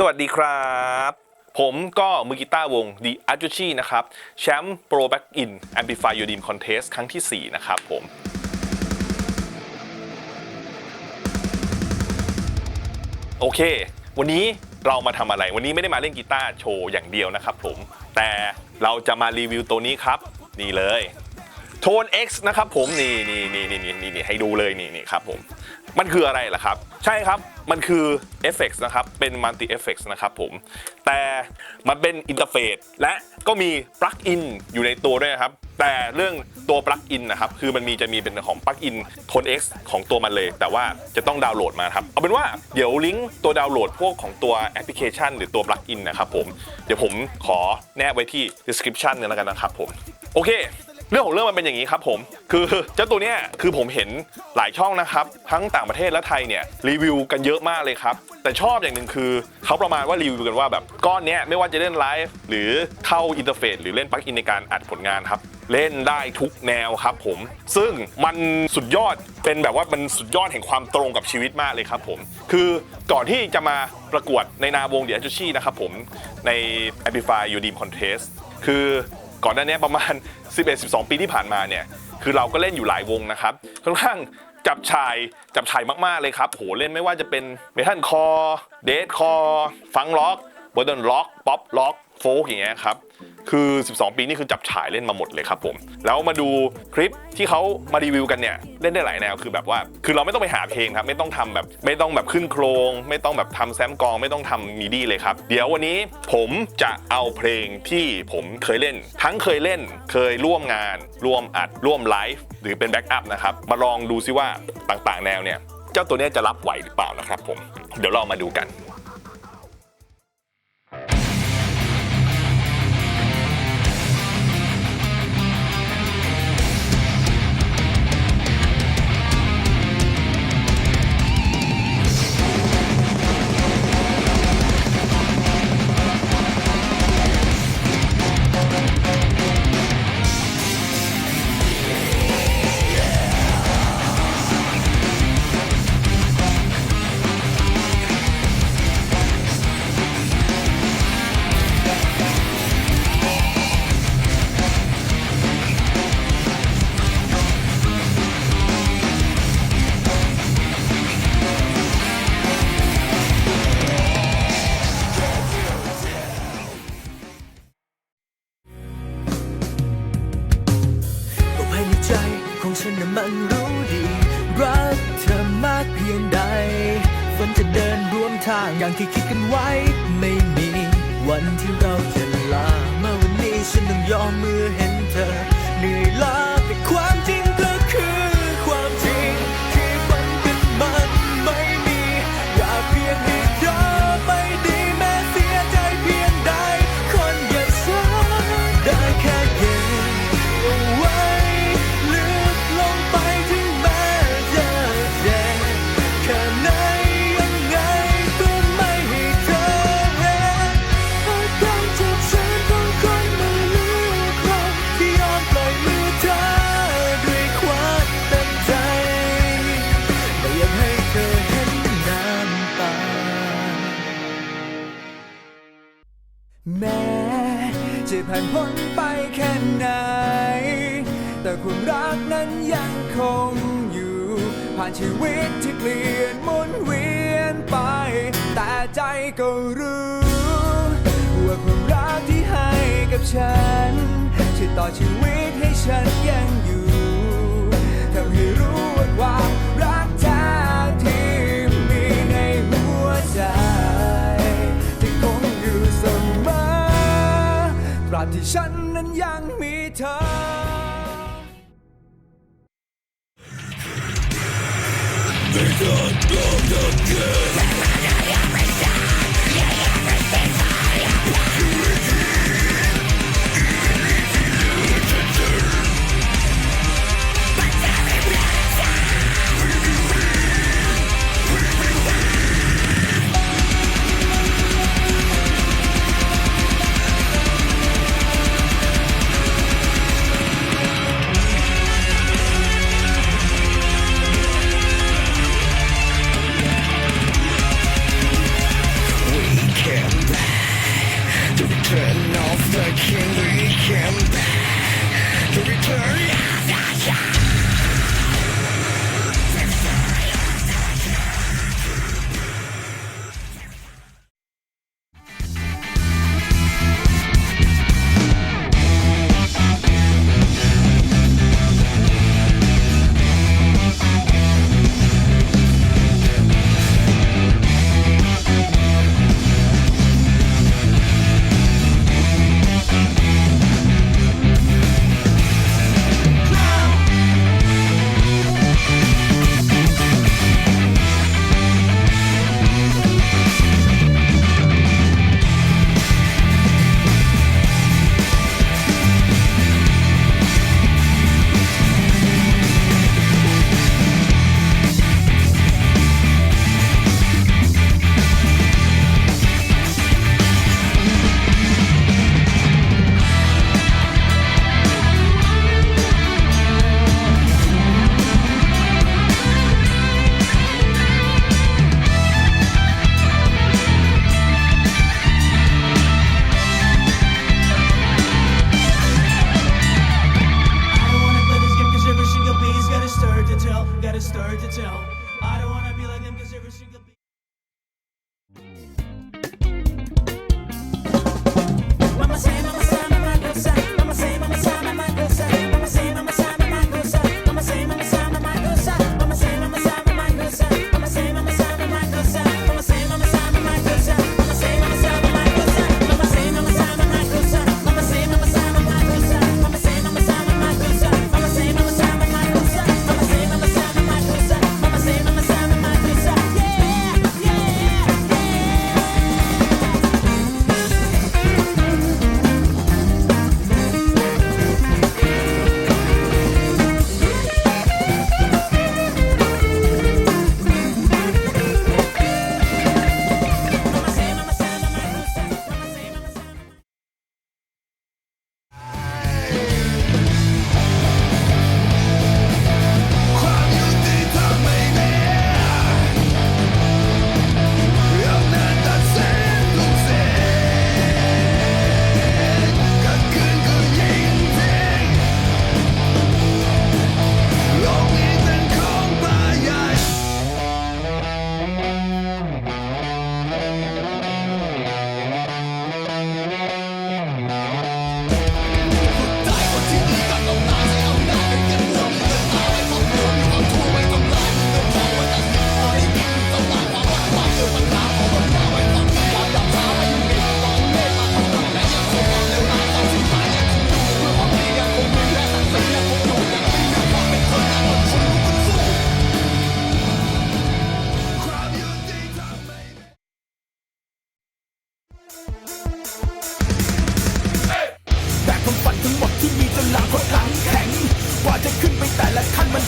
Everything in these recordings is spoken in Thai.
สวัสดีครับ ผมก็มือกีตาร์วง The a r t u c h i นะครับ แชมป์ Pro Back In Amplify Your Dream Contest ครั้งที่ 4 นะครับผมโอเค วันนี้เรามาทำอะไร วันนี้ไม่ได้มาเล่นกีตาร์โชว์อย่างเดียวนะครับผม แต่เราจะมารีวิวตัวนี้ครับ นี่เลย โทน X นะครับผมนี่นี่นี่นี่นี่นี่ให้ดูเลยนี่นี่ครับผมมันคืออะไรล่ะครับ ใช่ครับมันคือ Effects นะครับ เป็น Multi Effects นะครับผม แต่มันเป็นอินเทอร์เฟซและก็มีปลั๊กอินอยู่ในตัวด้วยครับ แต่เรื่องตัวปลั๊กอินนะครับ คือมันมีจะมีเป็นของปลั๊กอินโทน X ของตัวมันเลย แต่ว่าจะต้องดาวน์โหลดมาครับ เอาเป็นว่าเดี๋ยวลิงก์ตัวดาวน์โหลดพวกของตัวแอปพลิเคชัน หรือตัวปลั๊กอินนะครับผม เดี๋ยวผมขอแนบไว้ที่ description เนี่ยแล้วกันนะครับผม โอเค เรื่องของเรื่องมันเป็นอย่างนี้ครับผมคือเจ้าตัวเนี้ยคือผมเห็นหลายช่องนะครับทั้งต่างประเทศและไทยเนี่ยรีวิวกันเยอะมากเลยครับแต่ชอบอย่างหนึ่งคือเขาประมาณว่ารีวิวกันว่าแบบก้อนเนี้ยไม่ว่าจะเล่นไลฟ์หรือเข้าอินเทอร์เฟซหรือเล่นปลั๊กอินในการอัดผลงานครับเล่นได้ทุกแนวครับผม ซึ่งมันสุดยอดเป็นแบบว่ามันสุดยอดแห่งความตรงกับชีวิตมากเลยครับผม คือก่อนที่จะมาประกวดในนาวงเดียจูชี่นะครับผมใน Amplify U d e a m Contest คือ ก่อนหน้านี้ประมาณ 11-12 ปีที่ผ่านมาเนี่ยคือเราก็เล่นอยู่หลายวงนะครับค่อนข้างจับชายจับชายมากๆเลยครับโหเล่นไม่ว่าจะเป็นเมทัลคอร์เดทคอร์ฟังล็อกโมเดิร์นล็อกป๊อปล็อกโฟกอย่างเงี้ยครับ คือ 12 ปีนี่คือจับฉายเล่นมาหมดเลยครับผม แล้วมาดูคลิปที่เขามารีวิวกันเนี่ยเล่นได้หลายแนวคือแบบว่า คือเราไม่ต้องไปหาเพลงครับไม่ต้องทำแบบไม่ต้องแบบขึ้นโครง ไม่ต้องแบบทำแซมกอง ไม่ต้องทำมีดีเลยครับ เดี๋ยววันนี้ผมจะเอาเพลงที่ผมเคยเล่น ทั้งเคยเล่นเคยร่วมงาน ร่วมอัดร่วมไลฟ์หรือเป็นแบ็กอัพนะครับมาลองดูซิว่าต่างๆ แนวเนี่ยเจ้าตัวนี้จะรับไหวหรือเปล่านะครับผมเดี๋ยวเรามาดูกัน ผ่านชีวิตที่เปลี่ยนหมุนเวียนไป แต่ใจก็รู้ว่าความรักที่ให้กับฉันช่วยต่อชีวิตให้ฉันยังอยู่ทำให้รู้ว่าความรักแท้ที่มีในหัวใจที่คงอยู่เสมอตราบที่ฉันนั้นยังมีเธอ「Think I'd love again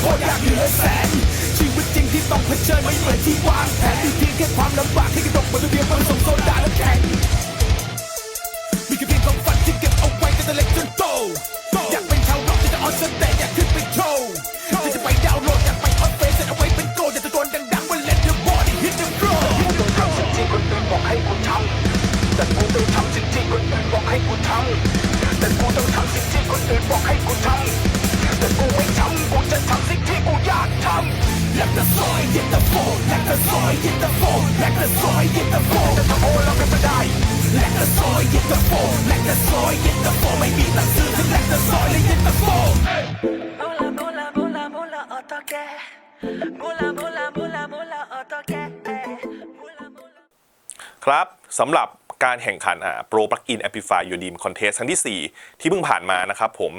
โคตรยากเหลือแสน ชีวิตจริงที่ต้องเผชิญไม่เหมือนที่วางแผนมีเพียงแค่ความลำบากให้กระดกบนระเบียงมันสมโซดาและแข็งมีแค่เพียงความฝันที่เก็บเอาไว้กันแต่เล็กจนโตอยากเป็นชาวร็อกที่จะออนสเตจอยาก soil hit the floor Let the soil hit the floor ไม่มีหนังสือถึง Let the soil hit the floor Mola, mola, mola, mola, otoke. Mola, mola, mola, mola, otoke. Mola, mola. ครับสำหรับการแข่งขันอ่า Pro Plugin Amplify Your Dream Contest ครั้งที่ 4 ที่เพิ่งผ่านมานะครับผม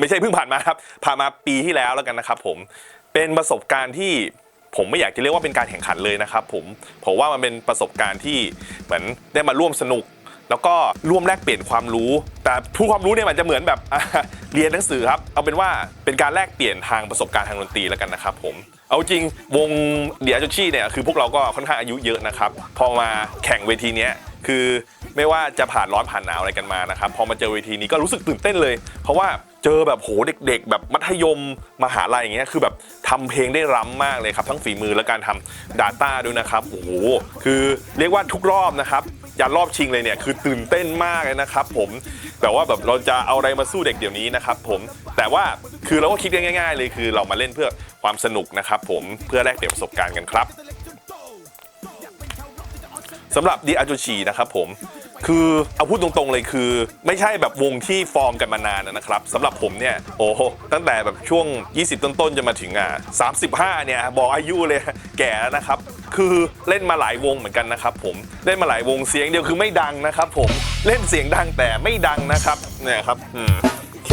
ไม่ใช่เพิ่งผ่านมาครับ ผ่านมาปีที่แล้วแล้วกันนะครับผม เป็นประสบการณ์ที่ผมไม่อยากจะเรียกว่าเป็นการแข่งขันเลยนะครับผมผมว่ามันเป็นประสบการณ์ที่เหมือนได้มาร่วมสนุก แล้วก็ร่วมแลกเปลี่ยนความรู้ แต่ผู้ความรู้เนี่ยมันจะเหมือนแบบเรียนหนังสือครับ เอาเป็นว่าเป็นการแลกเปลี่ยนทางประสบการณ์ทางดนตรีแล้วกันนะครับผม เอาจริงวงเดียจชี่เนี่ยคือพวกเราก็ค่อนข้างอายุเยอะนะครับ พอมาแข่งเวทีเนี้ย คือไม่ว่าจะผ่านร้อนผ่านหนาวอะไรกันมานะครับพอมาเจอเวทีนี้ก็รู้สึกตื่นเต้นเลย เพราะว่าเจอแบบโหเด็ก ๆ แบบมัธยมมหาลัยอย่างเงี้ยคือแบบทำเพลงได้ล้ำมากเลยครับ ทั้งฝีมือและการทำ Data ด้วยนะครับโอ้โหคือเรียกว่าทุกรอบนะครับยันรอบชิงเลยเนี่ยคือตื่นเต้นมากเลยนะครับผมแต่ว่าแบบเราจะเอาอะไรมาสู้เด็กเดี๋ยวนี้นะครับผมแต่ว่าคือเราก็คิดง่าย ๆ เลยคือเรามาเล่นเพื่อความสนุกนะครับผมเพื่อแลกเปลี่ยนประสบการณ์กันครับ สำหรับดีอาจูชีนะครับผมคือเอาพูดตรงๆเลยคือ ไม่ใช่แบบวงที่ฟอร์มกันมานานนะครับสำหรับผมเนี่ยโอ้โหตั้งแต่แบบช่วง 20 ต้นๆจะมาถึงอะ35 เนี่ย บอกอายุเลยแก่แล้วนะครับ คือเล่นมาหลายวงเหมือนกันนะครับผมเล่นมาหลายวงเสียงเดียวคือไม่ดังนะครับ ผมเล่นเสียงดังแต่ไม่ดังนะครับเนี่ยครับอืมโอเค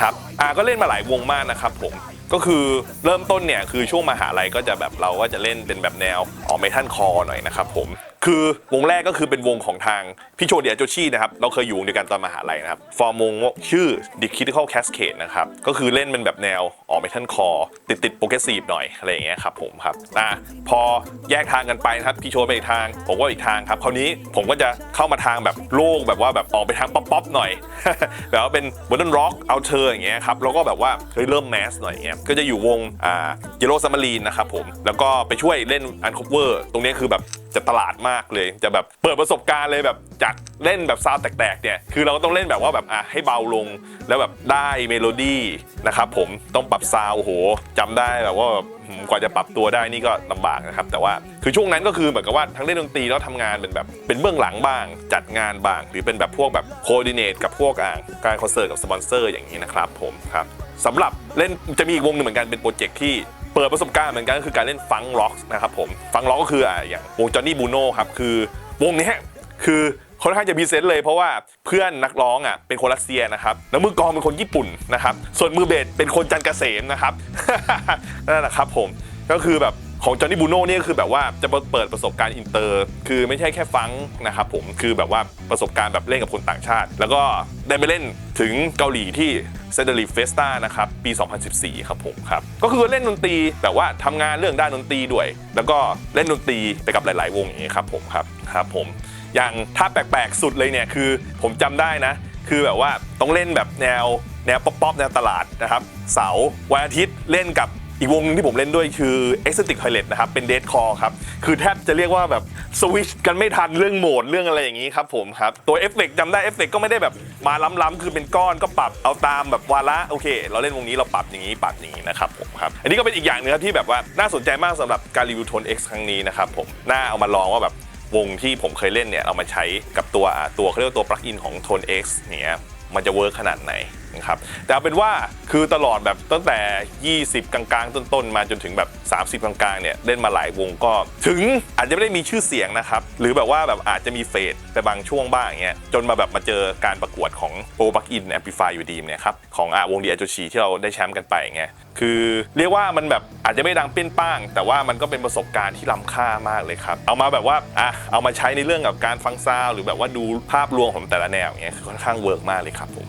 ครับอ่าก็เล่นมาหลายวงมากนะครับผมก็คือเริ่มต้นเนี่ยคือช่วงมหาลัยก็จะแบบเราก็จะเล่นเป็นแบบแนวออกเมทัลคอหน่อยนะครับผม คือวงแรกก็คือเป็นวงของทางพี่โชเดียโจชี่นะครับเราเคยอยู่วงเดียวกันตอนมหาลัยนะครับ ฟอร์มวงชื่อ The Critical Cascade นะครับ ก็คือเล่นเป็นแบบแนวออกเมทัลคอติดติดโปรเกรสซีฟหน่อย อะไรอย่างเงี้ยครับผมครับอะพอแยกทางกันไปนะครับ พี่โชไปอีกทาง ผมก็อีกทางครับ คราวนี้ผมก็จะเข้ามาทางแบบโลกแบบว่าแบบออกไปทางป๊อปป๊อปหน่อยแบบว่าเป็นโมเดิร์นร็อกเอาเธออย่างเงี้ยครับแล้วก็แบบว่าเฮ้ยเริ่มแมสหน่อยอย่างเงี้ยก็จะอยู่วงอ่าเยลโลซัมมารีนนะครับผมแล้วก็ไปช่วยเล่นอันคอเวอร์ตรงนี้คือแบบ จะตลาดมากเลย จะแบบเปิดประสบการณ์เลยแบบจากเล่นแบบซาวแตกๆเนี่ยคือเราก็ต้องเล่นแบบว่าแบบอะให้เบาลงแล้วแบบได้เมโลดี้นะครับผมต้องปรับซาวโอโหจำได้แบบว่ากว่าจะปรับตัวได้นี่ก็ลำบากนะครับ แต่ว่าคือช่วงนั้นก็คือเหมือนกับว่าทั้งเล่นดนตรีแล้วทำงานเป็นแบบเป็นเบื้องหลังบ้าง จัดงานบ้าง หรือเป็นแบบพวกแบบโคดิเนตกับพวกอ่างการคอนเสิร์ตกับสปอนเซอร์อย่างนี้นะครับผมครับสำหรับเล่นจะมีอีกวงหนึ่งเหมือนกันเป็นโปรเจกต์ที่ เปิดประสบการณ์เหมือนกันก็คือการเล่นฟังล็อกนะครับผมฟังล็อกก็คืออย่างวงจอห์นนี่บูโน่ครับคือวงนี้คือค่อนข้างจะพรีเซนต์เลยเพราะว่าเพื่อนนักร้องอะเป็นคนรัสเซียนะครับแล้วมือกองเป็นคนญี่ปุ่นนะครับส่วนมือเบสเป็นคนจันเกษมนะครับนั่นแหละครับผมก็คือแบบ ของจอห์นนี่บูโน่เนี่ยคือแบบว่าจะเปิดประสบการณ์อินเตอร์ คือไม่ใช่แค่ฟังนะครับผมคือแบบว่าประสบการณ์แบบเล่นกับคนต่างชาติ แล้วก็ได้ไปเล่นถึงเกาหลีที่เซเดลีเฟสตานะครับปี 2014 ครับผมครับ ก็คือเล่นดนตรีแบบว่าทำงานเรื่องด้านดนตรีด้วย แล้วก็เล่นดนตรีไปกับหลาย ๆ วงอย่างนี้ครับผมครับครับผมอย่างถ้าแปลกๆสุดเลยเนี่ยคือผมจำได้นะ คือแบบว่าต้องเล่นแบบแนวแนวป๊อปๆแนวตลาดนะครับเสาร์วันอาทิตย์เล่นกับ อีกวงหนึงที่ผมเล่นด้วยคือ Ecstatic Toilet นะครับ เป็นเด d คอร์ครับ คือแทบจะเรียกว่าแบบสวิชกันไม่ทันเรื่องโหมดเรื่องอะไรอย่างนี้ครับผมครับ ตัวเอฟเฟกต์จำได้เอฟเฟกต์ก็ไม่ได้แบบมาล้ำๆคือเป็นก้อนก็ปรับเอาตามแบบวาระโอเค เราเล่นวงนี้เราปรับอย่างนี้ปรับอย่างนี้นะครับผมครับ อันนี้ก็เป็นอีกอย่างหนึงครับที่แบบว่าน่าสนใจมากสำหรับการรีวิวโทน X ครั้งนี้นะครับผมน่าเอามาลองว่าแบบวงที่ผมเคยเล่นเนี่ยเอามาใช้กับตัวตัวเขาเรียกว่าตัวปลั๊กอินของ Tone X เนี่ยมันจะเวิร์กขนาดไหน นะครับแต่เอาเป็นว่าคือตลอดแบบตั้งแต่ 20 กลางๆ ต้นๆ มาจนถึงแบบ 30 กลางๆเนี่ยเล่นมาหลายวงก็ ถึงอาจจะไม่ได้มีชื่อเสียงนะครับหรือแบบว่าแบบอาจจะมีเฟดไปบางช่วงบ้างอย่างเงี้ยจนมาแบบมาเจอการประกวดของ Pro Plug In Amplify อยู่ดีเนี่ยครับของอาวงดีอาจชีที่เราได้แชมป์กันไปอย่างเงี้ยคือเรียกว่ามันแบบอาจจะไม่ดังเปี้ยนป้าง แต่ว่ามันก็เป็นประสบการณ์ที่ล้ำค่ามากเลยครับ เอามาแบบว่าอะเอามาใช้ในเรื่องกับการฟังซาวหรือแบบว่าดูภาพรวมของแต่ละแนวอย่างเงี้ยคือค่อนข้างเวิร์กมากเลยครับผม